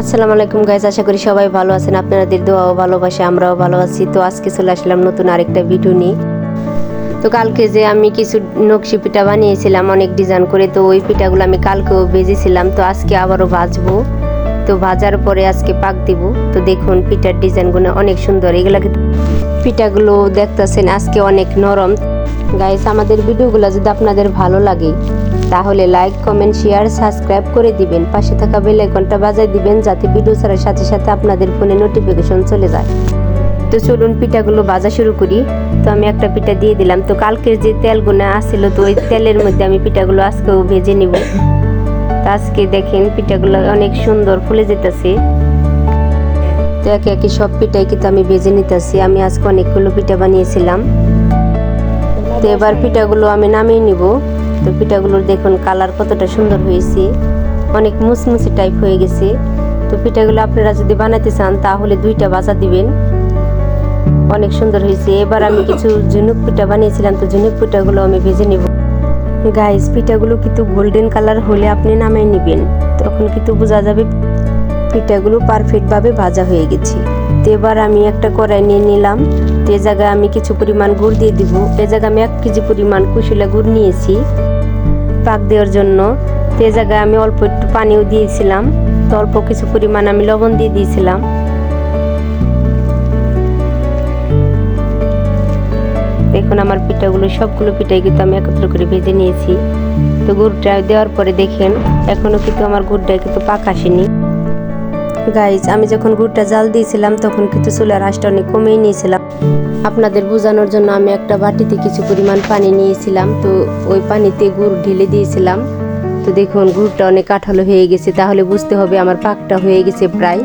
আসসালামু আলাইকুম গাইজ আশা করি সবাই ভালো আছেন। আপনাদের দোয়াও ভালোবাসে, আমরাও ভালো আছি। তো আজকে চলে আসলাম নতুন আরেকটা ভিডিও নিয়ে। তো কালকে যে আমি কিছু নকশি পিঠা বানিয়েছিলাম, অনেক ডিজাইন করে, তো ওই পিঠাগুলো আমি কালকেও ভেজেছিলাম। তো আজকে আবারও ভাজবো। তো ভাজার পরে আজকে পাক দিব। তো দেখুন, পিঠার ডিজাইনগুলো অনেক সুন্দর। এগুলা কিন্তু পিঠাগুলো দেখতেছেন, আজকে অনেক নরম। গাইস আমাদের ভিডিওগুলো যদি আপনাদের ভালো লাগে তাহলে লাইক, কমেন্ট, শেয়ার, সাবস্ক্রাইব করে দিবেন। পাশে থাকা বেল আইকনটা বাজায় দিবেন যাতে ভিডিও ছাড়ার সাথে সাথে আপনাদের ফোনে নোটিফিকেশন চলে যায়। তো চলুন পিঠাগুলো ভাজা শুরু করি। তো আমি একটা পিঠা দিয়ে দিলাম। তো কালকের যে তেলগুলো আসছিল তো ওই তেলের মধ্যে আমি পিঠাগুলো আজকেও ভেজে নিব। তো আজকে দেখেন পিঠাগুলো অনেক সুন্দর ফুলে যেতেছে। তো একে একে সব পিঠাই কিন্তু আমি ভেজে নিতেছি। আমি আজকে অনেকগুলো পিঠা বানিয়েছিলাম। তো এবার পিঠাগুলো আমি নামিয়ে নিব। তো পিঠাগুলোর দেখুন কালার কতটা সুন্দর হয়েছে। অনেক মুসমুসি টাইপ হয়ে গেছে। তো পিঠাগুলো আপনারা যদি বানাতে চান, তাহলে দুইটা বাজা দিবেন। অনেক সুন্দর হয়েছে। এবার আমি কিছু ঝিনুক পিঠা বানিয়েছিলাম, তো ঝিনুক পিঠাগুলো আমি ভেজে নেব। গাইস পিঠাগুলো কিন্তু গোল্ডেন কালার হলে আপনি নামাই নেবেন। তখন কিন্তু বোঝা যাবে পিঠাগুলো পারফেক্টভাবে ভাজা হয়ে গেছে। তো এবার আমি একটা কড়াই নিয়ে নিলাম। তো এ জায়গায় আমি কিছু পরিমাণ গুড় দিয়ে দিব। এ জায়গায় আমি এক কেজি পরিমাণ কুশিলা গুড় নিয়েছি। পাক দেওয়ার জন্য। তো এই জায়গায় আমি অল্প একটু পানিও দিয়েছিলাম। তো অল্প কিছু পরিমাণ আমি লবণ দিয়ে দিয়েছিলাম। দেখুন আমার পিঠাগুলো, সবগুলো পিঠাই কিন্তু আমি একত্র করে ভেজে নিয়েছি। তো গুড়টা দেওয়ার পরে দেখেন এখনও কিন্তু আমার গুড়টা কিন্তু পাক আসেনি। গাইজ আমি যখন গুড়টা জাল দিয়েছিলাম, তখন কিন্তু চুলার আঁচটা অনেক কমিয়ে নিয়েছিলাম। আপনাদের বোঝানোর জন্য আমি একটা বাটিতে কিছু পরিমাণ পানি নিয়েছিলাম। তো ওই পানিতে গুড় ঢেলে দিয়েছিলাম। তো দেখুন, গুড়টা অনেক কাঠালো হয়ে গেছে। তাহলে বুঝতে হবে আমার পাকটা হয়ে গেছে প্রায়।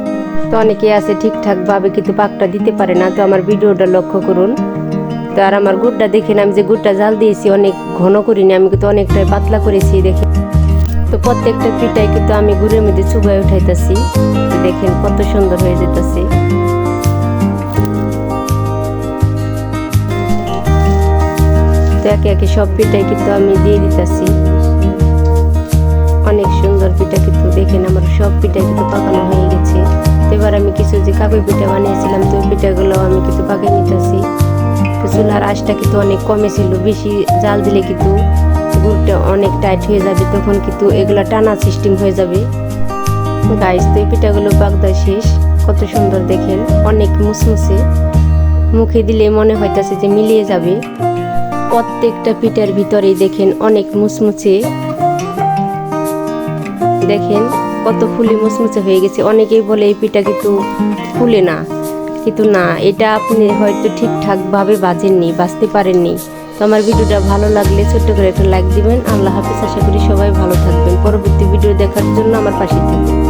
তো অনেকে আছে ঠিকঠাকভাবে কিন্তু পাকটা দিতে পারে না। তো আমার ভিডিওটা লক্ষ্য করুন। তো আর আমার গুড়টা দেখেন, আমি যে গুড়টা জাল দিয়েছি, অনেক ঘন করিনি, আমি কিন্তু অনেকটাই পাতলা করেছি দেখে তো প্রত্যেকটা পিঠাই কিন্তু আমি গুড়ের মধ্যে চুবাই উঠাইতেছি। দেখেন কত সুন্দর হয়ে যেতেছে। তো একে একে সব পিঠাই কিন্তু আমি দিয়ে দিতেছি। অনেক সুন্দর পিঠা কিন্তু দেখেন আমার সব পিঠাই কিন্তু পাকানো হয়ে গেছে। তো এবার আমি কিছু যে কাকুই পিঠা বানিয়েছিলাম, তো পিঠাগুলো আমি কিন্তু পাকিয়ে নিতেছি। চুলার আঁচটা কিন্তু অনেক কমে ছিল, বেশি জাল দিলে কিন্তু গুড়টা অনেক টাইট হয়ে যাবে, তখন কিন্তু এগুলো টানা সিস্টেম হয়ে যাবে। গাইস তো এই পিঠাগুলো পাকদা শেষ। কত সুন্দর দেখেন, অনেক মুসমুসে। মুখে দিলে মনে হইতাছে যে মিলিয়ে যাবে। প্রত্যেকটা পিঠার ভিতরেই দেখেন অনেক মুসমুচে দেখেন কত ফুলি মুসমুচে হয়ে গেছে। অনেকেই বলে এই পিঠা কিন্তু ফুলে না। কিন্তু না, এটা আপনি হয়তো ঠিকঠাকভাবে বাজেননি বাঁচতে পারেননি। তো আমার ভিডিওটা ভালো লাগলে ছোট্ট করে একটা লাইক দিবেন। আল্লাহ হাফিজ। আশা করি সবাই ভালো থাকবেন। পরবর্তী ভিডিও দেখার জন্য আমার পাশে থাকবেন।